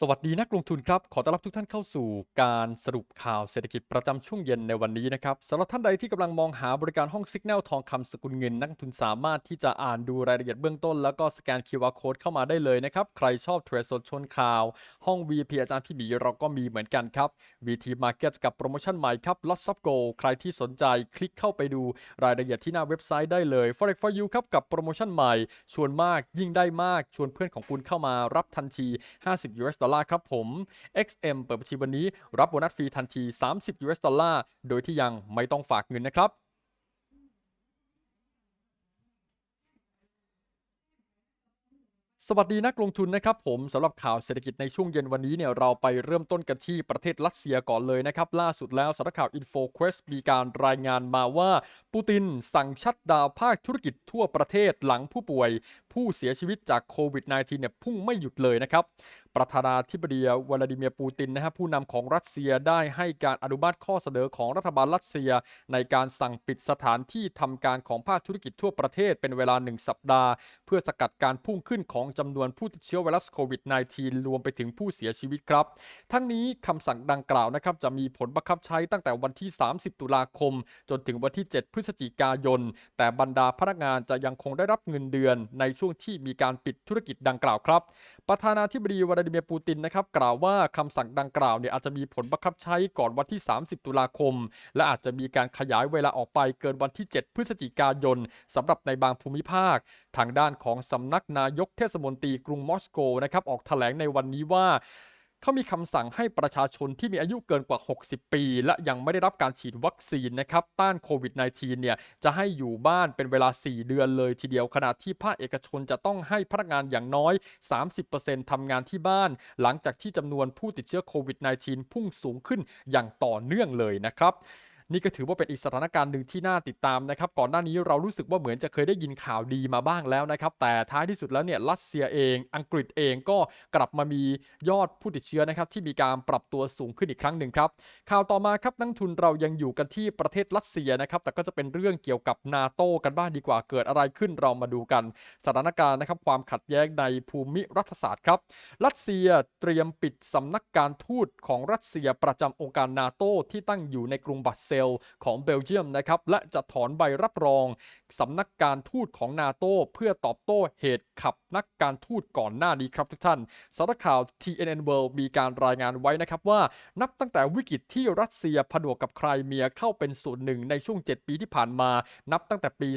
สวัสดีนักลงทุนครับ ขอต้อนรับทุกท่านเข้าสู่การสรุปข่าวเศรษฐกิจประจำช่วงเย็นในวันนี้นะครับสำหรับท่านใดที่กำลังมองหาบริการห้อง Signal ทองคำสกุลเงิน นักทุนสามารถที่จะอ่านดูรายละเอียดเบื้องต้น แล้วก็สแกน QR Code เข้ามาได้เลยนะครับ ใครชอบเทรดสดชนข่าว ห้อง VP อาจารย์พี่หมีเราก็มีเหมือนกันครับ VT Market กับโปรโมชั่นใหม่ครับ Lots of Go ใครที่สนใจคลิกเข้าไปดูรายละเอียดที่หน้าเว็บไซต์ได้เลย Forex for you ครับกับโปรโมชั่นใหม่ชวนมากยิ่งได้มากชวนเพื่อนของคุณเข้ามารับทันที 50 US ดอลลาร์ครับผม XM เปิดบัญชีวันนี้รับโบนัสฟรีทันที 30 US ดอลลาร์ โดยที่ยังไม่ต้องฝากเงินนะครับสวัสดีนักลงทุนนะครับผมสำหรับข่าวเศรษฐกิจในช่วงเย็นวันนี้เนี่ยเราไปเริ่มต้นกันที่ประเทศรัสเซียก่อนเลยนะครับ ล่าสุดแล้วสำนักข่าว InfoQuest มีการรายงานมาว่า ปูตินสั่งชัดดาวภาคธุรกิจทั่วประเทศหลังผู้ป่วย ผู้เสียชีวิตจากโควิด -19 เนี่ยพุ่งไม่หยุดเลยนะครับ ประธานาธิบดีวลาดิเมียร์ปูตินนะฮะผู้นำของรัสเซียได้ให้การอนุมัติข้อเสนอของรัฐบาลรัสเซีย ในการสั่งปิดสถานที่ทำการของภาคธุรกิจทั่วประเทศเป็นเวลา 1 สัปดาห์ เพื่อสกัดการพุ่งขึ้นของจำนวนผู้ติดเชื้อไวรัสโควิด -19 รวมไปถึงผู้เสียชีวิตครับ ทั้งนี้คำสั่งดังกล่าวนะครับจะมีผลบังคับใช้ตั้งแต่วันที่ 30 ตุลาคม จนถึงวันที่ 7 พฤศจิกายน แต่บรรดาพนักงานจะยังคงได้รับเงินเดือนในช่วงที่มีการปิดธุรกิจดังกล่าวครับ ประธานาธิบดีวลาดิเมียร์ปูตินนะครับกล่าวว่าคำสั่งดังกล่าวเนี่ยอาจจะมีผลบังคับใช้ก่อนวันที่ 30 ตุลาคม และอาจจะมีการขยายเวลาออกไปเกินวันที่ 7 พฤศจิกายนสำหรับในบางภูมิภาค ทางด้านของสำนักนายกเทศมนตรีกรุงมอสโกนะครับออกแถลงในวันนี้ว่า เขามีคำสั่งให้ประชาชนที่มีอายุเกินกว่า 60 ปี และยังไม่ได้รับการฉีดวัคซีนนะครับต้านโควิด -19 เนี่ยจะให้อยู่บ้านเป็นเวลา 4 เดือนเลยทีเดียวขณะที่ภาคเอกชนจะต้องให้พนักงานอย่างน้อย 30%ทำงานที่บ้าน หลังจากที่จำนวนผู้ติดเชื้อโควิด -19 พุ่งสูงขึ้นอย่างต่อเนื่องเลยนะครับ นี่ก็ถือว่าเป็นอีกสถานการณ์หนึ่งที่น่าติดตามนะครับ ก่อนหน้านี้เรารู้สึกว่าเหมือนจะเคยได้ยินข่าวดีมาบ้างแล้วนะครับ แต่ท้ายที่สุดแล้วเนี่ยรัสเซียเอง อังกฤษเองก็กลับมามียอดผู้ติดเชื้อนะครับที่มีการปรับตัวสูงขึ้นอีกครั้งหนึ่งครับ ข่าวต่อมาครับนักทุนเรายังอยู่กันที่ประเทศรัสเซียนะครับ แต่ก็จะเป็นเรื่องเกี่ยวกับนาโต้กันบ้างดีกว่าเกิดอะไรขึ้นเรามาดูกัน สถานการณ์นะครับความขัดแย้งในภูมิรัฐศาสตร์ครับ รัสเซียเตรียมปิดสำนักการทูตของรัสเซียประจำองค์การนาโตที่ตั้งอยู่ในกรุงบัสเซลของเบลเยียมนะครับและจะถอนใบรับรองสำนักการทูตของนาโตเพื่อตอบโต้เหตุขับนักการทูตก่อนหน้านี้ครับทุกท่านสำนักข่าว TNN World มีการรายงานไว้นะครับว่านับตั้งแต่วิกฤตที่รัสเซียผนวกกับไครเมียเข้าเป็นส่วนหนึ่งในช่วง 7 ปีที่ผ่านมา นับตั้งแต่ปี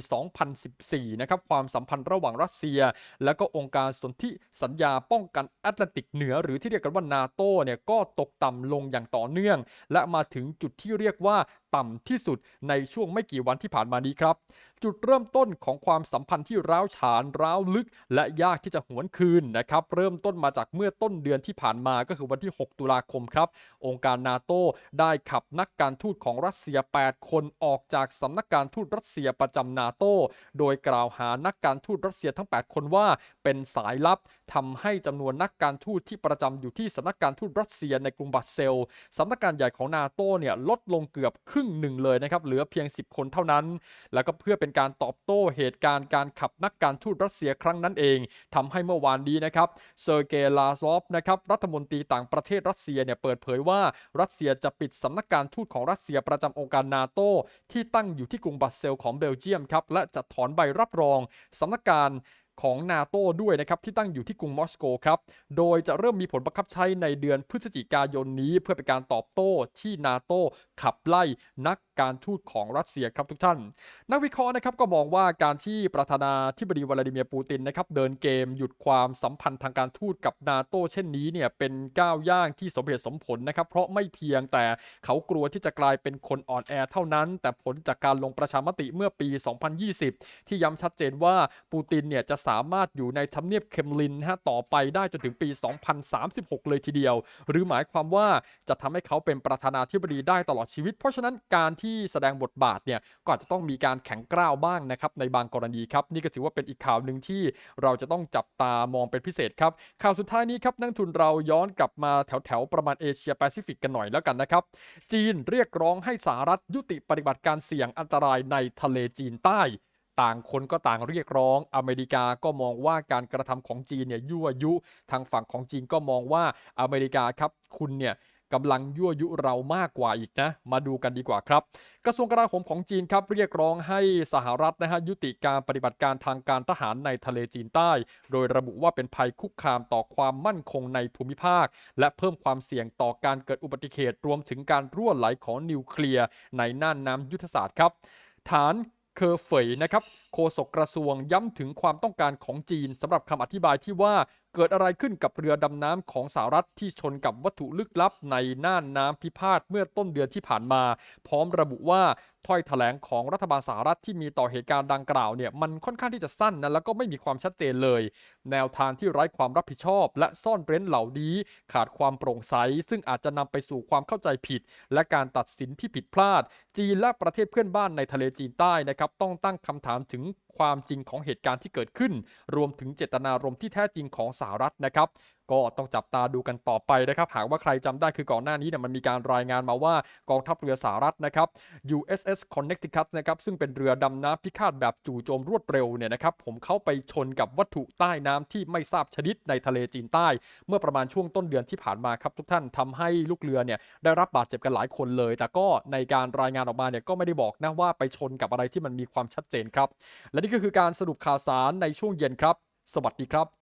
2014 นะครับความสัมพันธ์ระหว่างรัสเซีย และก็องค์การสนธิสัญญาป้องกันแอตแลนติกเหนือ หรือที่เรียกกันว่านาโตเนี่ยก็ตกต่ำลงอย่างต่อเนื่อง และมาถึงจุดที่เรียกว่าต่ำที่สุดในช่วงไม่กี่วันที่ผ่านมานี้ครับจุดเริ่มต้นของความสัมพันธ์ที่ร้าวฉานร้าวลึก และยากที่จะหวนคืนนะครับเริ่มต้นมาจากเมื่อต้นเดือนที่ผ่านมาก็คือวันที่ 6 ตุลาคมครับ องค์การนาโตได้ขับนักการทูตของรัสเซีย 8 คนออกจากสำนักการทูตรัสเซียประจำนาโตโดยกล่าวหานักการทูตรัสเซียทั้ง 8 คนว่าเป็นสายลับทำให้จำนวนนักการทูตที่ประจำอยู่ที่สำนักการทูตรัสเซียในกรุงบัสเซลสำนักการใหญ่ของนาโตเนี่ยลดลงเกือบครึ่งหนึ่งเลยนะครับเหลือเพียง 10 คนเท่านั้น แล้วก็เพื่อเป็นการตอบโต้เหตุการณ์การขับนักการทูตรัสเซียครั้งนั้นเองทำให้เมื่อวานนี้นะครับเซอร์เกย์ลาซอฟนะครับรัฐมนตรีต่างประเทศรัสเซียเนี่ยเปิดเผยว่ารัสเซียจะปิดสำนักการทูตของรัสเซียประจำองค์การนาโตที่ตั้งอยู่ที่กรุงบัสเซลของเบลเยียมครับและจะถอนใบรับรองสำนักการ ของนาโต้ด้วยนะครับที่ตั้งอยู่ที่กรุงมอสโกครับ โดยจะเริ่มมีผลบังคับใช้ในเดือนพฤศจิกายนนี้ เพื่อเป็นการตอบโต้ที่นาโต้ขับไล่นักการทูตของรัสเซียครับทุกท่าน นักวิเคราะห์นะครับก็มองว่าการที่ประธานาธิบดีวลาดิเมียร์ปูตินนะครับเดินเกมหยุดความสัมพันธ์ทางการทูตกับนาโต้เช่นนี้เนี่ยเป็นก้าวย่างที่สมเหตุสมผลนะครับเพราะไม่เพียงแต่เขากลัวที่จะกลายเป็นคนอ่อนแอเท่านั้น แต่ผลจากการลงประชามติเมื่อปี 2020 ที่ย้ำชัดเจนว่าปูตินเนี่ยจะสามารถอยู่ในทำเนียบเคมลินฮะต่อไปได้จนถึงปี 2036 เลยทีเดียว หรือหมายความว่าจะทำให้เขาเป็นประธานาธิบดีได้ตลอดชีวิต เพราะฉะนั้นการที่แสดงบทบาทเนี่ยก็อาจจะต้องมีการแข็งกร้าวบ้างนะครับในบางกรณีครับ นี่ก็ถือว่าเป็นอีกข่าวหนึ่งที่เราจะต้องจับตามองเป็นพิเศษครับ ข่าวสุดท้ายนี้ครับนักทุนเราย้อนกลับมาแถวแถวๆประมาณเอเชียแปซิฟิกกันหน่อยแล้วกันนะครับ จีนเรียกร้องให้สหรัฐยุติปฏิบัติการเสี่ยงอันตรายในทะเลจีนใต้ ต่างคนก็ต่างเรียกร้อง อเมริกาก็มองว่าการกระทำของจีนเนี่ยยั่วยุ ทางฝั่งของจีนก็มองว่าอเมริกาครับคุณเนี่ยกำลังยั่วยุเรามากกว่าอีกนะ มาดูกันดีกว่าครับ กระทรวงกลาโหมของจีนครับ เรียกร้องให้สหรัฐนะฮะยุติการปฏิบัติการทางการทหารในทะเลจีนใต้ โดยระบุว่าเป็นภัยคุกคามต่อความมั่นคงในภูมิภาค และเพิ่มความเสี่ยงต่อการเกิดอุบัติเหตุรวมถึงการรั่วไหลของนิวเคลียร์ในน่านน้ำยุทธศาสตร์ครับ ฐาน เคอร์เฟยนะครับ โฆษกกระทรวงย้ำถึงความต้องการของจีนสำหรับคำอธิบายที่ว่าเกิดอะไรขึ้นกับเรือดำน้ำของสหรัฐที่ชนกับวัตถุลึกลับในน่านน้ำพิพาทเมื่อต้นเดือนที่ผ่านมา พร้อมระบุว่าถ้อยแถลงของรัฐบาลสหรัฐที่มีต่อเหตุการณ์ดังกล่าวเนี่ยมันค่อนข้างที่จะสั้นนะแล้วก็ไม่มีความชัดเจนเลย แนวทางที่ไร้ความรับผิดชอบ และซ่อนเร้นเหล่านี้ขาดความโปร่งใส ซึ่งอาจจะนำไปสู่ความเข้าใจผิด และการตัดสินที่ผิดพลาด จีนและประเทศเพื่อนบ้านในทะเลจีนใต้นะครับต้องตั้งคำถามถึงに ความจริงของเหตุการณ์ที่เกิดขึ้น รวมถึงเจตนารมณ์ที่แท้จริงของสหรัฐนะครับก็ต้องจับตาดูกันต่อไปนะครับ หากว่าใครจำได้คือก่อนหน้านี้เนี่ยมันมีการรายงานมาว่ากองทัพเรือสหรัฐนะครับ USS Connecticut นะครับซึ่งเป็นเรือดำน้ำพิฆาตแบบจู่โจมรวดเร็วเนี่ยนะครับผมเข้าไปชนกับวัตถุใต้น้ำที่ไม่ทราบชนิดในทะเลจีนใต้ เมื่อประมาณช่วงต้นเดือนที่ผ่านมาครับทุกท่านทำให้ลูกเรือเนี่ยได้รับบาดเจ็บกันหลายคนเลย แต่ก็ในการรายงานออกมาเนี่ยก็ไม่ได้บอกนะว่าไปชนกับอะไรที่มันมีความชัดเจนครับและนี่ก็คือการสรุปข่าวสารในช่วงเย็นครับ สวัสดีครับ